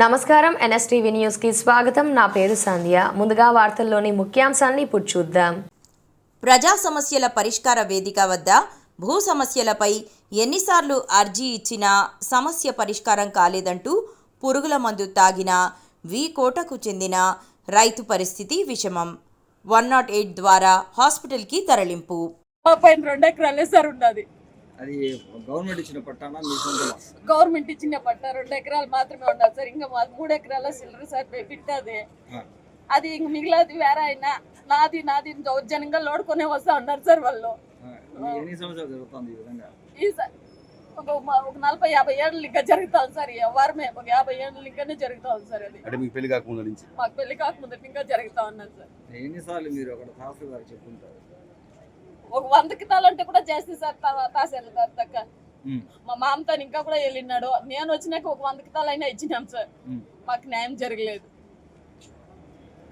నమస్కారం ఎన్ఎస్టీవీ న్యూస్కి స్వాగతం. నా పేరు సంధ్య. ముందుగా వార్తల్లోని ముఖ్యాంశాన్ని ఇప్పుడు చూద్దాం. ప్రజా సమస్యల పరిష్కార వేదిక వద్ద భూ సమస్యలపై ఎన్నిసార్లు అర్జీ ఇచ్చినా సమస్య పరిష్కారం కాలేదంటూ పురుగుల మందు తాగిన వి కోటకు చెందిన రైతు పరిస్థితి విషమం. వన్ నాట్ ఎయిట్ ద్వారా హాస్పిటల్కి తరలింపు. మా పైన రెండు ఎకరాలే సార్ ఉన్నది. అది గవర్నమెంట్ ఇచ్చిన పట్టానా? మీ గవర్నమెంట్ ఇచ్చిన పట్ట రెండు ఎకరాలు మాత్రమే ఉన్నది సార్. ఇంకా మాది మూడు ఎకరాల సిల్లర్ సార్ ఆ, అది ఇంక మిగిలినది వేరే అయినా నాది నాది దౌర్జన్యంగా లోడుకొని వస్తా ఉన్నారు సార్ వాళ్ళు. ఎన్ని సంవత్సరాలు జరుగుతుంది ఈ విధంగా? ఈ సార్ ఒక ఒక నలభై యాభై ఏళ్ళు ఇంకా జరుగుతుంది సార్. ఈ వారమే ఒక యాభై ఏళ్ళు ఇంకానే జరుగుతుంది సార్ అది. అంటే మీకు పెళ్ళి కాకముందు నుంచి? మాకు పెళ్ళి కాకముందు ఇంకా జరుగుతా ఉన్నది సార్. ఎన్నిసార్లు మీరు అక్కడ తహసీల్ గారు చెప్పుంటారు ఒక వంద కితాలంటే కూడా చేస్తే సార్ తాసేది సార్ తక్క. మా మామతో ఇంకా కూడా వెళ్ళినాడు. నేను వచ్చినాక ఒక వంద కితాలైనా ఇచ్చినాం సార్. మాకు న్యాయం జరగలేదు.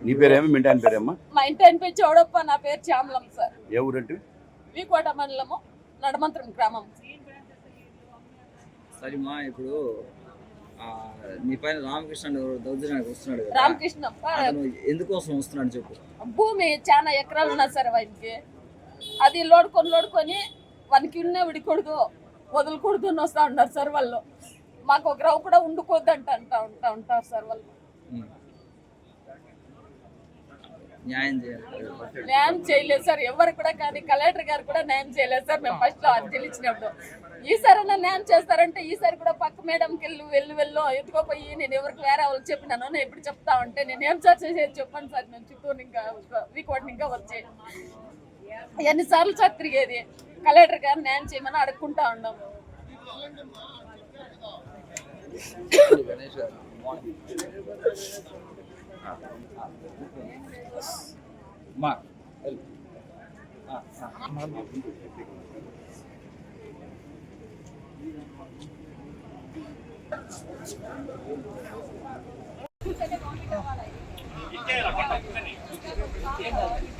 నీ పేరేమో? మింటాని పేరేమ్మా? మా ఇంటి అనిపించి చౌడప్ప నా పేరు శ్యామలం సార్. ఏ ఊరంటే వీకోట మండలము నడమంత్రం గ్రామం. సరేమా ఇప్పుడు ఆ, నీ పైన రామకృష్ణ దౌర్జన్యానికి వస్తున్నాడు కదా. రామకృష్ణ ఎందుకోసం వస్తున్నాడు చెప్పు. భూమి చాలా ఎకరాలు ఉన్నాయి సార్ వానికి. అది లోడుకొని లోడుకొని వానికి ఉన్నే విడికూడదు వదలకూడదు అని వస్తా ఉన్నారు సార్ వాళ్ళు. మాకు ఒక రవ్వ కూడా ఉండుకోద్దు అంట అంటా ఉంటా ఉంటారు సార్ వాళ్ళు. న్యాయం చేయాలి. న్యాయం చేయలేదు సార్ ఎవరు కూడా కానీ కలెక్టర్ గారు కూడా న్యాయం చేయలేదు సార్. మేము ఫస్ట్లో అర్జీలు ఇచ్చినప్పుడు ఈసారైనా న్యాయం చేస్తారంటే ఈసారి కూడా పక్క మేడంకి వెళ్ళి వెళ్ళి వెళ్ళు. ఎత్తుకోపోయి నేను ఎవరికి వేరే వాళ్ళకి చెప్పినాను నేను ఇప్పుడు చెప్తా ఉంటే నేను ఏం సార్ చేసేది చెప్పండి సార్. నేను చిత్తూరు ఇంకా వీక్ వాటిని ఇంకా వచ్చి. ఎన్నిసార్లు చతిరిగేది కలెక్టర్ గారు నేను చేయమని అడుక్కుంటా ఉన్నాం ఇచ్చేయాలి